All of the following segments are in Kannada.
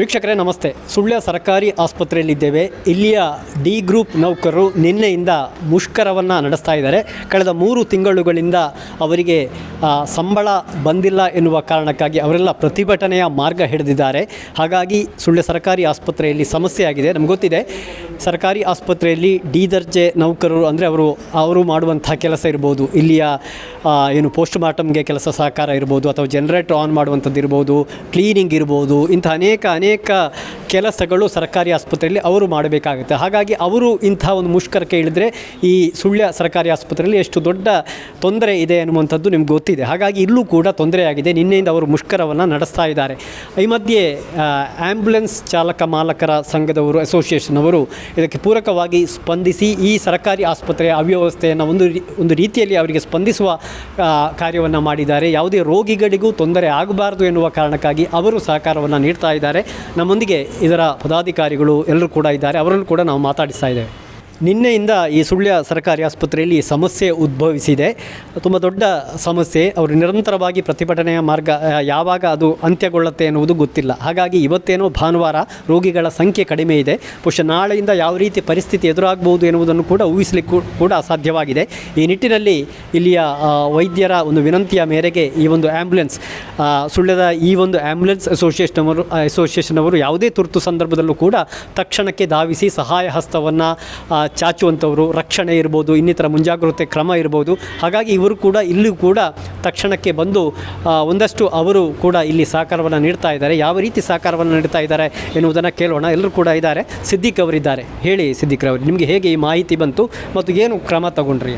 ವೀಕ್ಷಕರೇ, ನಮಸ್ತೆ. ಸುಳ್ಯ ಸರ್ಕಾರಿ ಆಸ್ಪತ್ರೆಯಲ್ಲಿದ್ದೇವೆ. ಇಲ್ಲಿಯ ಡಿ ಗ್ರೂಪ್ ನೌಕರರು ನಿನ್ನೆಯಿಂದ ಮುಷ್ಕರವನ್ನು ನಡೆಸ್ತಾ ಇದ್ದಾರೆ. ಕಳೆದ ಮೂರು ತಿಂಗಳುಗಳಿಂದ ಅವರಿಗೆ ಸಂಬಳ ಬಂದಿಲ್ಲ ಎನ್ನುವ ಕಾರಣಕ್ಕಾಗಿ ಅವರೆಲ್ಲ ಪ್ರತಿಭಟನೆಯ ಮಾರ್ಗ ಹಿಡಿದಿದ್ದಾರೆ. ಹಾಗಾಗಿ ಸುಳ್ಯ ಸರ್ಕಾರಿ ಆಸ್ಪತ್ರೆಯಲ್ಲಿ ಸಮಸ್ಯೆ ಆಗಿದೆ. ನಮ್ಗೆ ಗೊತ್ತಿದೆ, ಸರ್ಕಾರಿ ಆಸ್ಪತ್ರೆಯಲ್ಲಿ ಡಿ ದರ್ಜೆ ನೌಕರರು ಅಂದರೆ ಅವರು ಅವರು ಮಾಡುವಂಥ ಕೆಲಸ ಇರ್ಬೋದು. ಇಲ್ಲಿಯ ಏನು ಪೋಸ್ಟ್ ಮಾರ್ಟಮ್ಗೆ ಕೆಲಸ ಸಹಕಾರ ಇರ್ಬೋದು ಅಥವಾ ಜನರೇಟರ್ ಆನ್ ಮಾಡುವಂಥದ್ದು ಇರ್ಬೋದು, ಕ್ಲೀನಿಂಗ್ ಇರ್ಬೋದು, ಇಂಥ ಅನೇಕ ಅನೇಕ ಕೆಲಸಗಳು ಸರ್ಕಾರಿ ಆಸ್ಪತ್ರೆಯಲ್ಲಿ ಅವರು ಮಾಡಬೇಕಾಗುತ್ತೆ. ಹಾಗಾಗಿ ಅವರು ಇಂಥ ಒಂದು ಮುಷ್ಕರಕ್ಕೆ ಇಳಿದ್ರೆ ಈ ಸುಳ್ಯ ಸರ್ಕಾರಿ ಆಸ್ಪತ್ರೆಯಲ್ಲಿ ಎಷ್ಟು ದೊಡ್ಡ ತೊಂದರೆ ಇದೆ ಅನ್ನುವಂಥದ್ದು ನಿಮ್ಗೆ ಗೊತ್ತಿದೆ. ಹಾಗಾಗಿ ಇಲ್ಲೂ ಕೂಡ ತೊಂದರೆಯಾಗಿದೆ. ನಿನ್ನೆಯಿಂದ ಅವರು ಮುಷ್ಕರವನ್ನು ನಡೆಸ್ತಾ ಇದ್ದಾರೆ. ಈ ಮಧ್ಯೆ ಆ್ಯಂಬುಲೆನ್ಸ್ ಚಾಲಕ ಮಾಲಕರ ಸಂಘದವರು, ಅಸೋಸಿಯೇಷನ್ ಅವರು ಇದಕ್ಕೆ ಪೂರಕವಾಗಿ ಸ್ಪಂದಿಸಿ ಈ ಸರ್ಕಾರಿ ಆಸ್ಪತ್ರೆಯ ಅವ್ಯವಸ್ಥೆಯನ್ನು ಒಂದು ಒಂದು ರೀತಿಯಲ್ಲಿ ಅವರಿಗೆ ಸ್ಪಂದಿಸುವ ಕಾರ್ಯವನ್ನು ಮಾಡಿದ್ದಾರೆ. ಯಾವುದೇ ರೋಗಿಗಳಿಗೂ ತೊಂದರೆ ಆಗಬಾರ್ದು ಎನ್ನುವ ಕಾರಣಕ್ಕಾಗಿ ಅವರು ಸಹಕಾರವನ್ನು ನೀಡ್ತಾ ಇದ್ದಾರೆ. ನಮ್ಮೊಂದಿಗೆ ಇದರ ಪದಾಧಿಕಾರಿಗಳು ಎಲ್ಲರೂ ಕೂಡ ಇದ್ದಾರೆ. ಅವರನ್ನು ಕೂಡ ನಾವು ಮಾತಾಡಿಸ್ತಾ ಇದ್ದೇವೆ. ನಿನ್ನೆಯಿಂದ ಈ ಸುಳ್ಯ ಸರ್ಕಾರಿ ಆಸ್ಪತ್ರೆಯಲ್ಲಿ ಸಮಸ್ಯೆ ಉದ್ಭವಿಸಿದೆ. ತುಂಬ ದೊಡ್ಡ ಸಮಸ್ಯೆ, ಅವರು ನಿರಂತರವಾಗಿ ಪ್ರತಿಭಟನೆಯ ಮಾರ್ಗ ಯಾವಾಗ ಅದು ಅಂತ್ಯಗೊಳ್ಳುತ್ತೆ ಎನ್ನುವುದು ಗೊತ್ತಿಲ್ಲ. ಹಾಗಾಗಿ ಇವತ್ತೇನೋ ಭಾನುವಾರ ರೋಗಿಗಳ ಸಂಖ್ಯೆ ಕಡಿಮೆ ಇದೆ. ಬಹುಶಃ ನಾಳೆಯಿಂದ ಯಾವ ರೀತಿ ಪರಿಸ್ಥಿತಿ ಎದುರಾಗಬಹುದು ಎನ್ನುವುದನ್ನು ಕೂಡ ಊಹಿಸಲಿಕ್ಕೂ ಕೂಡ ಅಸಾಧ್ಯವಾಗಿದೆ. ಈ ನಿಟ್ಟಿನಲ್ಲಿ ಇಲ್ಲಿಯ ವೈದ್ಯರ ಒಂದು ವಿನಂತಿಯ ಮೇರೆಗೆ ಈ ಒಂದು ಆ್ಯಂಬುಲೆನ್ಸ್ ಸುಳ್ಯದ ಈ ಒಂದು ಆ್ಯಂಬುಲೆನ್ಸ್ ಅಸೋಸಿಯೇಷನ್ ಅವರು ಅಸೋಸಿಯೇಷನ್ ಅವರು ಯಾವುದೇ ತುರ್ತು ಸಂದರ್ಭದಲ್ಲೂ ಕೂಡ ತಕ್ಷಣಕ್ಕೆ ಧಾವಿಸಿ ಸಹಾಯ ಹಸ್ತವನ್ನು ಚಾಚುವಂಥವರು ರಕ್ಷಣೆ ಇರ್ಬೋದು, ಇನ್ನಿತರ ಮುಂಜಾಗ್ರತೆ ಕ್ರಮ ಇರ್ಬೋದು. ಹಾಗಾಗಿ ಇವರು ಕೂಡ ಇಲ್ಲೂ ಕೂಡ ತಕ್ಷಣಕ್ಕೆ ಬಂದು ಒಂದಷ್ಟು ಅವರು ಕೂಡ ಇಲ್ಲಿ ಸಹಕಾರವನ್ನು ನೀಡ್ತಾ ಇದ್ದಾರೆ. ಯಾವ ರೀತಿ ಸಹಕಾರವನ್ನು ನೀಡ್ತಾ ಇದ್ದಾರೆ ಎನ್ನುವುದನ್ನು ಕೇಳೋಣ. ಎಲ್ಲರೂ ಕೂಡ ಇದ್ದಾರೆ. ಸಿದ್ದಿಕ್ ಅವರಿದ್ದಾರೆ. ಹೇಳಿ ಸಿದ್ದಿಕ್ ಅವರು ನಿಮಗೆ ಹೇಗೆ ಈ ಮಾಹಿತಿ ಬಂತು ಮತ್ತು ಏನು ಕ್ರಮ ತಗೊಂಡ್ರಿ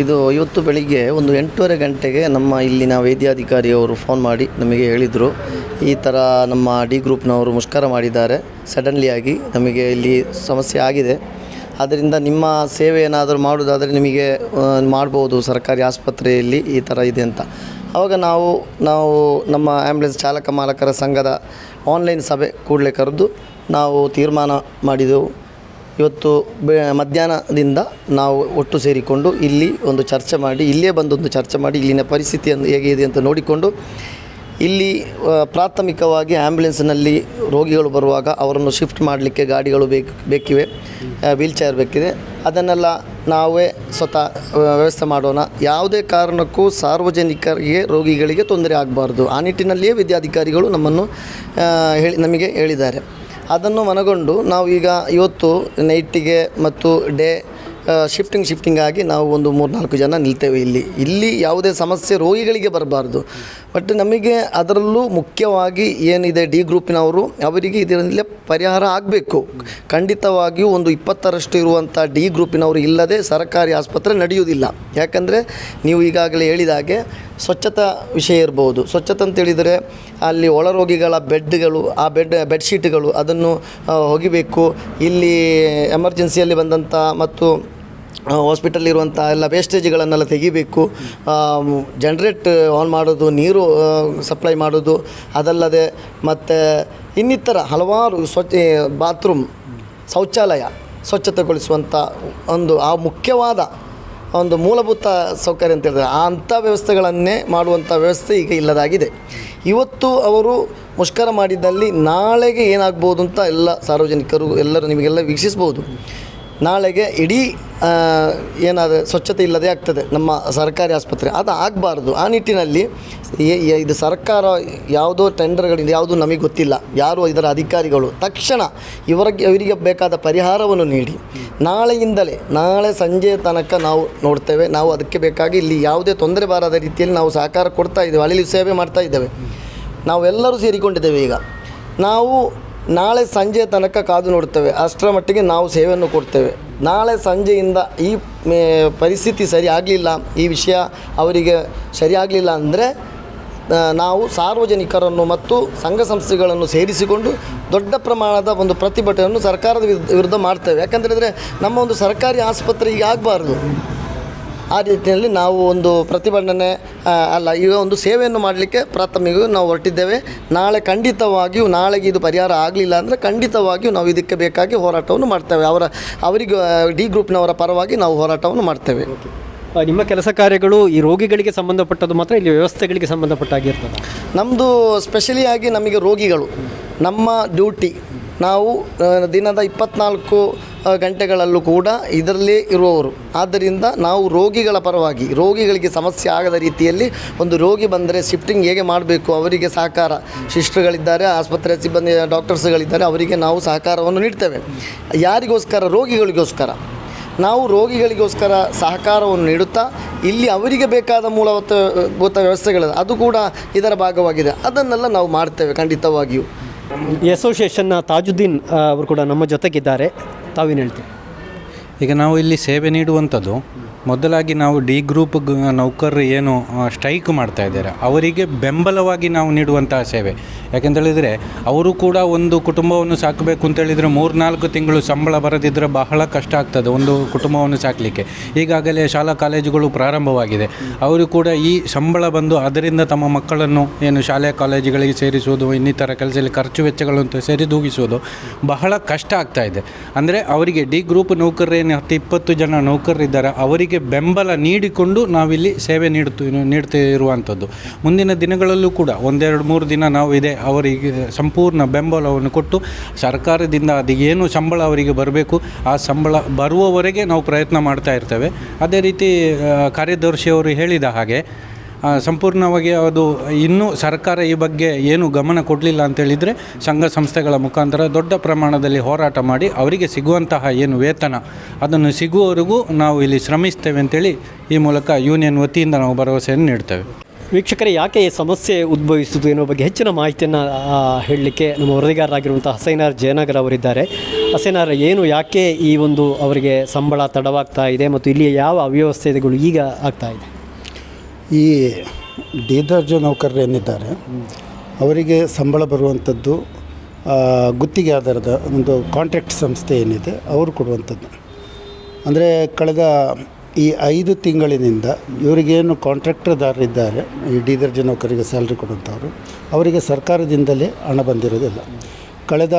ಇದು ಇವತ್ತು ಬೆಳಿಗ್ಗೆ ಒಂದು ಎಂಟೂವರೆ ಗಂಟೆಗೆ ನಮ್ಮ ಇಲ್ಲಿನ ವೈದ್ಯಾಧಿಕಾರಿಯವರು ಫೋನ್ ಮಾಡಿ ನಮಗೆ ಹೇಳಿದರು. ಈ ಥರ ನಮ್ಮ ಡಿ ಗ್ರೂಪ್ನವರು ಮುಷ್ಕರ ಮಾಡಿದ್ದಾರೆ. ಸಡನ್ಲಿ ಆಗಿ ನಮಗೆ ಇಲ್ಲಿ ಸಮಸ್ಯೆ ಆಗಿದೆ. ಆದ್ದರಿಂದ ನಿಮ್ಮ ಸೇವೆ ಏನಾದರೂ ಮಾಡೋದಾದರೆ ನಿಮಗೆ ಮಾಡ್ಬೋದು ಸರ್ಕಾರಿ ಆಸ್ಪತ್ರೆಯಲ್ಲಿ ಈ ಥರ ಇದೆ ಅಂತ. ಆವಾಗ ನಾವು ನಾವು ನಮ್ಮ ಆ್ಯಂಬುಲೆನ್ಸ್ ಚಾಲಕ ಮಾಲಕರ ಸಂಘದ ಆನ್ಲೈನ್ ಸಭೆ ಕೂಡಲೇ ಕರೆದು ನಾವು ತೀರ್ಮಾನ ಮಾಡಿದೆವು. ಇವತ್ತು ಬೆ, ಮಧ್ಯಾಹ್ನದಿಂದ ನಾವು ಒಟ್ಟು ಸೇರಿಕೊಂಡು ಇಲ್ಲಿ ಒಂದು ಚರ್ಚೆ ಮಾಡಿ ಇಲ್ಲೇ ಬಂದೊಂದು ಚರ್ಚೆ ಮಾಡಿ, ಇಲ್ಲಿನ ಪರಿಸ್ಥಿತಿಯನ್ನು ಹೇಗೆ ಇದೆ ಅಂತ ನೋಡಿಕೊಂಡು ಇಲ್ಲಿ ಪ್ರಾಥಮಿಕವಾಗಿ ಆ್ಯಂಬುಲೆನ್ಸ್ನಲ್ಲಿ ರೋಗಿಗಳು ಬರುವಾಗ ಅವರನ್ನು ಶಿಫ್ಟ್ ಮಾಡಲಿಕ್ಕೆ ಗಾಡಿಗಳು ಬೇಕು, ಬೇಕಿವೆ ವೀಲ್ ಚೇರ್ ಬೇಕಿದೆ. ಅದನ್ನೆಲ್ಲ ನಾವೇ ಸ್ವತಃ ವ್ಯವಸ್ಥೆ ಮಾಡೋಣ. ಯಾವುದೇ ಕಾರಣಕ್ಕೂ ಸಾರ್ವಜನಿಕರಿಗೆ, ರೋಗಿಗಳಿಗೆ ತೊಂದರೆ ಆಗಬಾರ್ದು. ಆ ನಿಟ್ಟಿನಲ್ಲಿಯೇ ವಿದ್ಯಾಧಿಕಾರಿಗಳು ನಮ್ಮನ್ನು ಹೇಳಿ, ನಮಗೆ ಹೇಳಿದ್ದಾರೆ. ಅದನ್ನು ಮನಗೊಂಡು ನಾವು ಈಗ ಇವತ್ತು ನೈಟಿಗೆ ಮತ್ತು ಡೇ ಶಿಫ್ಟಿಂಗ್ ಶಿಫ್ಟಿಂಗ್ ಆಗಿ ನಾವು ಒಂದು ಮೂರು ನಾಲ್ಕು ಜನ ನಿಲ್ತೇವೆ ಇಲ್ಲಿ. ಇಲ್ಲಿ ಯಾವುದೇ ಸಮಸ್ಯೆ ರೋಗಿಗಳಿಗೆ ಬರಬಾರ್ದು. ಬಟ್ ನಮಗೆ ಅದರಲ್ಲೂ ಮುಖ್ಯವಾಗಿ ಏನಿದೆ ಡಿ ಗ್ರೂಪಿನವರು, ಅವರಿಗೆ ಇದರಲ್ಲಿ ಪರಿಹಾರ ಆಗಬೇಕು. ಖಂಡಿತವಾಗಿಯೂ ಒಂದು ಇಪ್ಪತ್ತರಷ್ಟು ಇರುವಂಥ ಡಿ ಗ್ರೂಪಿನವರು ಇಲ್ಲದೆ ಸರ್ಕಾರಿ ಆಸ್ಪತ್ರೆ ನಡೆಯುವುದಿಲ್ಲ. ಯಾಕಂದರೆ ನೀವು ಈಗಾಗಲೇ ಹೇಳಿದ ಹಾಗೆ ಸ್ವಚ್ಛತಾ ವಿಷಯ ಇರ್ಬೋದು. ಸ್ವಚ್ಛತೆ ಅಂತೇಳಿದರೆ ಅಲ್ಲಿ ಒಳರೋಗಿಗಳ ಬೆಡ್ಗಳು, ಆ ಬೆಡ್ ಬೆಡ್ಶೀಟ್ಗಳು ಅದನ್ನು ಒಗಿಬೇಕು ಇಲ್ಲಿ ಎಮರ್ಜೆನ್ಸಿಯಲ್ಲಿ ಬಂದಂಥ ಮತ್ತು ಹಾಸ್ಪಿಟಲ್ ಇರುವಂಥ ಎಲ್ಲ ವೇಸ್ಟೇಜ್ಗಳನ್ನೆಲ್ಲ ತೆಗಿಬೇಕು. ಜನ್ರೇಟ್ ಆನ್ ಮಾಡೋದು, ನೀರು ಸಪ್ಲೈ ಮಾಡೋದು, ಅದಲ್ಲದೆ ಮತ್ತು ಇನ್ನಿತರ ಹಲವಾರು ಸ್ವಚ್ಛ ಬಾತ್ರೂಮ್ ಶೌಚಾಲಯ ಸ್ವಚ್ಛತೆಗೊಳಿಸುವಂಥ ಒಂದು, ಆ ಮುಖ್ಯವಾದ ಒಂದು ಮೂಲಭೂತ ಸೌಕರ್ಯ ಅಂತ ಹೇಳಿದ್ರೆ ಆ ಅಂಥ ವ್ಯವಸ್ಥೆಗಳನ್ನೇ ಮಾಡುವಂಥ ವ್ಯವಸ್ಥೆ ಈಗ ಇಲ್ಲದಾಗಿದೆ. ಇವತ್ತು ಅವರು ಮುಷ್ಕರ ಮಾಡಿದ್ದಲ್ಲಿ ನಾಳೆಗೆ ಏನಾಗ್ಬೋದು ಅಂತ ಎಲ್ಲ ಸಾರ್ವಜನಿಕರು ಎಲ್ಲರೂ ನಿಮಗೆಲ್ಲ ವೀಕ್ಷಿಸ್ಬೋದು. ನಾಳೆಗೆ ಇಡೀ ಏನಾದ ಸ್ವಚ್ಛತೆ ಇಲ್ಲದೆ ಆಗ್ತದೆ ನಮ್ಮ ಸರ್ಕಾರಿ ಆಸ್ಪತ್ರೆ. ಅದು ಆಗಬಾರ್ದು. ಆ ನಿಟ್ಟಿನಲ್ಲಿ ಇದು ಸರ್ಕಾರ ಯಾವುದೋ ಟೆಂಡರ್ಗಳಿಂದ ಯಾವುದೂ ನಮಗೆ ಗೊತ್ತಿಲ್ಲ. ಯಾರು ಇದರ ಅಧಿಕಾರಿಗಳು. ತಕ್ಷಣ ಇವರಿಗೆ ಇವರಿಗೆ ಬೇಕಾದ ಪರಿಹಾರವನ್ನು ನೀಡಿ. ನಾಳೆಯಿಂದಲೇ, ನಾಳೆ ಸಂಜೆ ತನಕ ನಾವು ನೋಡ್ತೇವೆ. ನಾವು ಅದಕ್ಕೆ ಬೇಕಾಗಿ ಇಲ್ಲಿ ಯಾವುದೇ ತೊಂದರೆ ಬಾರದ ರೀತಿಯಲ್ಲಿ ನಾವು ಸಹಕಾರ ಕೊಡ್ತಾ ಇದ್ದೇವೆ. ಅಲ್ಲಿ ಸೇವೆ ಮಾಡ್ತಾ ಇದ್ದೇವೆ. ನಾವೆಲ್ಲರೂ ಸೇರಿಕೊಂಡಿದ್ದೇವೆ ಈಗ. ನಾವು ನಾಳೆ ಸಂಜೆ ತನಕ ಕಾದು ನೋಡ್ತೇವೆ ಅಷ್ಟರ ಮಟ್ಟಿಗೆ ನಾವು ಸೇವೆಯನ್ನು ಕೊಡ್ತೇವೆ ನಾಳೆ ಸಂಜೆಯಿಂದ ಈ ಪರಿಸ್ಥಿತಿ ಸರಿ ಆಗಲಿಲ್ಲ. ಈ ವಿಷಯ ಅವರಿಗೆ ಸರಿಯಾಗಲಿಲ್ಲ ಅಂದರೆ ನಾವು ಸಾರ್ವಜನಿಕರನ್ನು ಮತ್ತು ಸಂಘ ಸಂಸ್ಥೆಗಳನ್ನು ಸೇರಿಸಿಕೊಂಡು ದೊಡ್ಡ ಪ್ರಮಾಣದ ಒಂದು ಪ್ರತಿಭಟನೆಯನ್ನು ಸರ್ಕಾರದ ವಿರುದ್ಧ ಮಾಡ್ತೇವೆ. ಯಾಕಂತೇಳಿದರೆ ನಮ್ಮ ಒಂದು ಸರ್ಕಾರಿ ಆಸ್ಪತ್ರೆ ಈಗ ಆಗಬಾರ್ದು. ಆ ರೀತಿಯಲ್ಲಿ ನಾವು ಒಂದು ಪ್ರತಿಭಟನೆ ಅಲ್ಲ ಈಗ ಒಂದು ಸೇವೆಯನ್ನು ಮಾಡಲಿಕ್ಕೆ ಪ್ರಾಥಮಿಕ ನಾವು ಹೊರಟಿದ್ದೇವೆ. ನಾಳೆ ಖಂಡಿತವಾಗಿಯೂ ನಾಳೆಗೆ ಇದು ಪರಿಹಾರ ಆಗಲಿಲ್ಲ ಅಂದರೆ ಖಂಡಿತವಾಗಿಯೂ ನಾವು ಇದಕ್ಕೆ ಬೇಕಾಗಿ ಹೋರಾಟವನ್ನು ಮಾಡ್ತೇವೆ. ಅವರ ಅವರಿಗೆ ಡಿ ಗ್ರೂಪ್ನವರ ಪರವಾಗಿ ನಾವು ಹೋರಾಟವನ್ನು ಮಾಡ್ತೇವೆ. ನಿಮ್ಮ ಕೆಲಸ ಕಾರ್ಯಗಳು ಈ ರೋಗಿಗಳಿಗೆ ಸಂಬಂಧಪಟ್ಟದ್ದು ಮಾತ್ರ ಇಲ್ಲಿ ವ್ಯವಸ್ಥೆಗಳಿಗೆ ಸಂಬಂಧಪಟ್ಟಾಗಿರ್ತದೆ ನಮ್ಮದು ಸ್ಪೆಷಲಿಯಾಗಿ ನಮಗೆ ರೋಗಿಗಳು ನಮ್ಮ ಡ್ಯೂಟಿ ನಾವು ದಿನದ ಇಪ್ಪತ್ನಾಲ್ಕು ಗಂಟೆಗಳಲ್ಲೂ ಕೂಡ ಇದರಲ್ಲೇ ಇರುವವರು. ಆದ್ದರಿಂದ ನಾವು ರೋಗಿಗಳ ಪರವಾಗಿ, ರೋಗಿಗಳಿಗೆ ಸಮಸ್ಯೆ ಆಗದ ರೀತಿಯಲ್ಲಿ ಒಂದು ರೋಗಿ ಬಂದರೆ ಶಿಫ್ಟಿಂಗ್ ಹೇಗೆ ಮಾಡಬೇಕು, ಅವರಿಗೆ ಸಹಕಾರ. ಶಿಸ್ಟ್ರುಗಳಿದ್ದಾರೆ, ಆಸ್ಪತ್ರೆ ಸಿಬ್ಬಂದಿ, ಡಾಕ್ಟರ್ಸ್ಗಳಿದ್ದಾರೆ, ಅವರಿಗೆ ನಾವು ಸಹಕಾರವನ್ನು ನೀಡ್ತೇವೆ. ಯಾರಿಗೋಸ್ಕರ? ರೋಗಿಗಳಿಗೋಸ್ಕರ. ನಾವು ರೋಗಿಗಳಿಗೋಸ್ಕರ ಸಹಕಾರವನ್ನು ನೀಡುತ್ತಾ, ಇಲ್ಲಿ ಅವರಿಗೆ ಬೇಕಾದ ಮೂಲಭೂತ, ಭೂತ ವ್ಯವಸ್ಥೆಗಳು ಅದು ಕೂಡ ಇದರ ಭಾಗವಾಗಿದೆ. ಅದನ್ನೆಲ್ಲ ನಾವು ಮಾಡ್ತೇವೆ ಖಂಡಿತವಾಗಿಯೂ. ಈ ಅಸೋಸಿಯೇಷನ್ನ ತಾಜುದ್ದೀನ್ ಅವರು ಕೂಡ ನಮ್ಮ ಜೊತೆಗಿದ್ದಾರೆ. ತಾವೇನು ಹೇಳ್ತೀರಿ. ಈಗ ನಾವು ಇಲ್ಲಿ ಸೇವೆ ನೀಡುವಂಥದ್ದು, ಮೊದಲಾಗಿ ನಾವು ಡಿ ಗ್ರೂಪ್ ನೌಕರರು ಏನು ಸ್ಟ್ರೈಕ್ ಮಾಡ್ತಾ ಇದ್ದಾರೆ. ಅವರಿಗೆ ಬೆಂಬಲವಾಗಿ ನಾವು ನೀಡುವಂತಹ ಸೇವೆ. ಯಾಕೆಂತೇಳಿದರೆ ಅವರು ಕೂಡ ಒಂದು ಕುಟುಂಬವನ್ನು ಸಾಕಬೇಕು ಅಂತೇಳಿದರೆ ಮೂರು ನಾಲ್ಕು ತಿಂಗಳು ಸಂಬಳ ಬರದಿದ್ದರೆ ಬಹಳ ಕಷ್ಟ ಆಗ್ತದೆ ಒಂದು ಕುಟುಂಬವನ್ನು ಸಾಕಲಿಕ್ಕೆ. ಈಗಾಗಲೇ ಶಾಲಾ ಕಾಲೇಜುಗಳು ಪ್ರಾರಂಭವಾಗಿದೆ. ಅವರು ಕೂಡ ಈ ಸಂಬಳ ಬಂದು ಅದರಿಂದ ತಮ್ಮ ಮಕ್ಕಳನ್ನು ಏನು ಶಾಲೆ ಕಾಲೇಜುಗಳಿಗೆ ಸೇರಿಸುವುದು ಇನ್ನಿತರ ಕೆಲಸದಲ್ಲಿ ಖರ್ಚು ವೆಚ್ಚಗಳನ್ನು ಸರಿದೂಗಿಸುವುದು ಬಹಳ ಕಷ್ಟ ಆಗ್ತಾ ಇದೆ. ಅಂದರೆ ಅವರಿಗೆ ಡಿ ಗ್ರೂಪ್ ನೌಕರರೇನು ಹತ್ತು ಇಪ್ಪತ್ತು ಜನ ನೌಕರರಿದ್ದಾರೆ, ಅವರಿಗೆ ಬೆಂಬಲ ನೀಡಿಕೊಂಡು ನಾವಿಲ್ಲಿ ಸೇವೆ ನೀಡುತ್ತ ನೀಡ್ತಾ ಇರುವಂಥದ್ದು ಮುಂದಿನ ದಿನಗಳಲ್ಲೂ ಕೂಡ ಒಂದೆರಡು ಮೂರು ದಿನ ನಾವು ಇದೆ ಅವರಿಗೆ ಸಂಪೂರ್ಣ ಬೆಂಬಲವನ್ನು ಕೊಟ್ಟು ಸರ್ಕಾರದಿಂದ ಅದು ಏನು ಸಂಬಳ ಅವರಿಗೆ ಬರಬೇಕು, ಆ ಸಂಬಳ ಬರುವವರೆಗೆ ನಾವು ಪ್ರಯತ್ನ ಮಾಡ್ತಾ ಇರ್ತೇವೆ. ಅದೇ ರೀತಿ ಕಾರ್ಯದರ್ಶಿಯವರು ಹೇಳಿದ ಹಾಗೆ ಸಂಪೂರ್ಣವಾಗಿ ಅದು ಇನ್ನೂ ಸರ್ಕಾರ ಈ ಬಗ್ಗೆ ಏನು ಗಮನ ಕೊಡಲಿಲ್ಲ ಅಂತೇಳಿದರೆ ಸಂಘ ಸಂಸ್ಥೆಗಳ ಮುಖಾಂತರ ದೊಡ್ಡ ಪ್ರಮಾಣದಲ್ಲಿ ಹೋರಾಟ ಮಾಡಿ ಅವರಿಗೆ ಸಿಗುವಂತಹ ಏನು ವೇತನ, ಅದನ್ನು ಸಿಗುವವರೆಗೂ ನಾವು ಇಲ್ಲಿ ಶ್ರಮಿಸ್ತೇವೆ ಅಂತೇಳಿ ಈ ಮೂಲಕ ಯೂನಿಯನ್ ವತಿಯಿಂದ ನಾವು ಭರವಸೆಯನ್ನು ನೀಡ್ತೇವೆ. ವೀಕ್ಷಕರೇ, ಯಾಕೆ ಈ ಸಮಸ್ಯೆ ಉದ್ಭವಿಸಿತು ಎನ್ನುವ ಬಗ್ಗೆ ಹೆಚ್ಚಿನ ಮಾಹಿತಿಯನ್ನು ಹೇಳಲಿಕ್ಕೆ ನಮ್ಮ ವರದಿಗಾರರಾಗಿರುವಂಥ ಹಸೈನಾರ್ ಜಯನಗರ್ ಅವರಿದ್ದಾರೆ. ಹಸೈನಾರ್, ಏನು, ಯಾಕೆ ಈ ಒಂದು ಅವರಿಗೆ ಸಂಬಳ ತಡವಾಗ್ತಾ ಇದೆ ಮತ್ತು ಇಲ್ಲಿ ಯಾವ ಅವ್ಯವಸ್ಥೆಗಳು ಈಗ ಆಗ್ತಾ ಇದೆ? ಈ ಡಿ ದರ್ಜೆ ನೌಕರರು ಏನಿದ್ದಾರೆ, ಅವರಿಗೆ ಸಂಬಳ ಬರುವಂಥದ್ದು ಗುತ್ತಿಗೆ ಆಧಾರದ ಒಂದು ಕಾಂಟ್ರಾಕ್ಟ್ ಸಂಸ್ಥೆ ಏನಿದೆ, ಅವರು ಕೊಡುವಂಥದ್ದು. ಅಂದರೆ, ಕಳೆದ ಈ ಐದು ತಿಂಗಳಿನಿಂದ ಇವರಿಗೇನು ಕಾಂಟ್ರಾಕ್ಟರ್ದಾರರಿದ್ದಾರೆ ಈ ಡಿ ದರ್ಜೆ ನೌಕರಿಗೆ ಸ್ಯಾಲ್ರಿ ಕೊಡುವಂಥವ್ರು, ಅವರಿಗೆ ಸರ್ಕಾರದಿಂದಲೇ ಹಣ ಬಂದಿರೋದಿಲ್ಲ. ಕಳೆದ,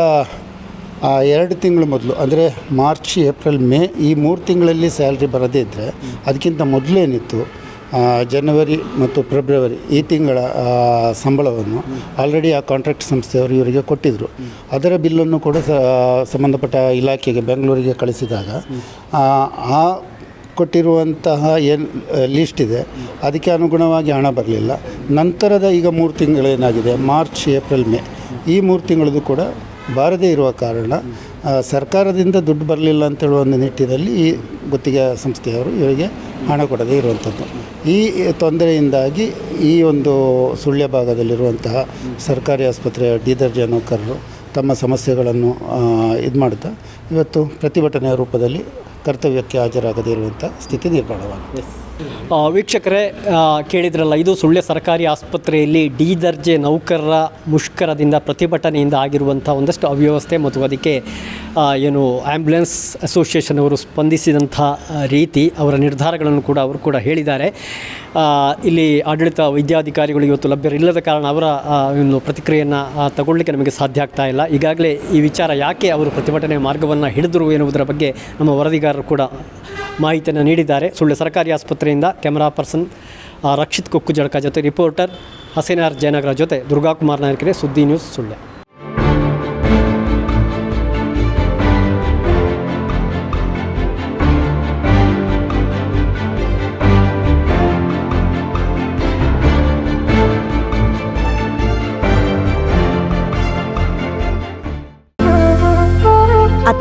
ಆ, ಎರಡು ತಿಂಗಳು ಮೊದಲು, ಅಂದರೆ ಮಾರ್ಚ್, ಏಪ್ರಿಲ್, ಮೇ, ಈ ಮೂರು ತಿಂಗಳಲ್ಲಿ ಸ್ಯಾಲ್ರಿ ಬರದೇ ಇದ್ದರೆ ಅದಕ್ಕಿಂತ ಮೊದಲೇನಿತ್ತು ಜನವರಿ ಮತ್ತು ಫೆಬ್ರವರಿ ಈ ತಿಂಗಳ ಸಂಬಳವನ್ನು ಆಲ್ರೆಡಿ ಆ ಕಾಂಟ್ರಾಕ್ಟ್ ಸಂಸ್ಥೆಯವರು ಇವರಿಗೆ ಕೊಟ್ಟಿದ್ದರು ಅದರ ಬಿಲ್ಲನ್ನು ಕೂಡ ಸಂಬಂಧಪಟ್ಟ ಇಲಾಖೆಗೆ, ಬೆಂಗಳೂರಿಗೆ ಕಳಿಸಿದಾಗ ಆ ಕೊಟ್ಟಿರುವಂತಹ ಏನು ಲೀಸ್ಟ್ ಇದೆ. ಅದಕ್ಕೆ ಅನುಗುಣವಾಗಿ ಹಣ ಬರಲಿಲ್ಲ. ನಂತರದ ಈಗ ಮೂರು ತಿಂಗಳೇನಾಗಿದೆ ಮಾರ್ಚ್, ಏಪ್ರಿಲ್, ಮೇ. ಈ ಮೂರು ತಿಂಗಳದ್ದು ಕೂಡ ಬಾರದೇ ಇರುವ ಕಾರಣ ಸರ್ಕಾರದಿಂದ ದುಡ್ಡು ಬರಲಿಲ್ಲ ಅಂತೇಳುವ ಒಂದು ನಿಟ್ಟಿನಲ್ಲಿ ಈ ಗುತ್ತಿಗೆ ಸಂಸ್ಥೆಯವರು ಇವರಿಗೆ ಹಣ ಕೊಡದೇ ಇರುವಂಥದ್ದು. ಈ ತೊಂದರೆಯಿಂದಾಗಿ ಈ ಒಂದು ಸುಳ್ಯ ಭಾಗದಲ್ಲಿರುವಂತಹ ಸರ್ಕಾರಿ ಆಸ್ಪತ್ರೆಯ ಡಿ ದರ್ಜೆ ನೌಕರರು ತಮ್ಮ ಸಮಸ್ಯೆಗಳನ್ನು ಇದು ಮಾಡ್ತಾ ಇವತ್ತು ಪ್ರತಿಭಟನೆಯ ರೂಪದಲ್ಲಿ ಕರ್ತವ್ಯಕ್ಕೆ ಹಾಜರಾಗದೇ ಇರುವಂಥ ಸ್ಥಿತಿ ನಿರ್ಮಾಣವಾಗಿದೆ. ವೀಕ್ಷಕರೇ ಕೇಳಿದ್ರಲ್ಲ, ಇದು ಸುಳ್ಯ ಸರ್ಕಾರಿ ಆಸ್ಪತ್ರೆಯಲ್ಲಿ ಡಿ ದರ್ಜೆ ನೌಕರರ ಮುಷ್ಕರದಿಂದ ಪ್ರತಿಭಟನೆಯಿಂದ ಆಗಿರುವಂಥ ಒಂದಷ್ಟು ಅವ್ಯವಸ್ಥೆ ಮತ್ತು ಅದಕ್ಕೆ ಏನು ಆ್ಯಂಬುಲೆನ್ಸ್ ಅಸೋಸಿಯೇಷನ್ ಅವರು ಸ್ಪಂದಿಸಿದಂಥ ರೀತಿ ಅವರ ನಿರ್ಧಾರಗಳನ್ನು ಕೂಡ ಅವರು ಕೂಡ ಹೇಳಿದ್ದಾರೆ. ಇಲ್ಲಿ ಆಡಳಿತ ವೈದ್ಯಾಧಿಕಾರಿಗಳು ಇವತ್ತು ಲಭ್ಯರಿಲ್ಲದ ಕಾರಣ ಅವರ ಒಂದು ಪ್ರತಿಕ್ರಿಯೆಯನ್ನು ತಗೊಳ್ಳಿಕ್ಕೆ ನಮಗೆ ಸಾಧ್ಯ ಆಗ್ತಾ ಇಲ್ಲ. ಈಗಾಗಲೇ ಈ ವಿಚಾರ ಯಾಕೆ ಅವರು ಪ್ರತಿಭಟನೆ ಮಾರ್ಗವನ್ನು ಹಿಡಿದರು ಎನ್ನುವುದರ ಬಗ್ಗೆ ನಮ್ಮ ವರದಿಗಾರರು ಕೂಡ ಮಾಹಿತಿಯನ್ನು ನೀಡಿದ್ದಾರೆ. ಸುಳ್ಳು ಸರ್ಕಾರಿ ಆಸ್ಪತ್ರೆಯಿಂದ ಕ್ಯಾಮರಾ ಪರ್ಸನ್ ರಕ್ಷಿತ್ ಕೊಕ್ಕು ಜಳಕ ಜೊತೆ ರಿಪೋರ್ಟರ್, ಹಸೀನಾರ್ ಜಯನಗರ ಜೊತೆ ದುರ್ಗಾಕುಮಾರ್ ನಾಯಕರೇ ಸುದ್ದಿ news Sullia.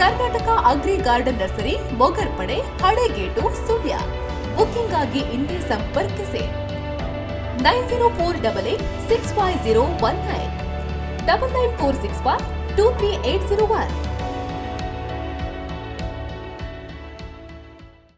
Karnataka agri garden nursery Mogarpade Halegate, Sullia. Booking ಆಗಿ ಇಂದೇ ಸಂಪರ್ಕಿಸಿ. Nine zero four double eight six five zero one nine. Double nine four six five two three eight zero one.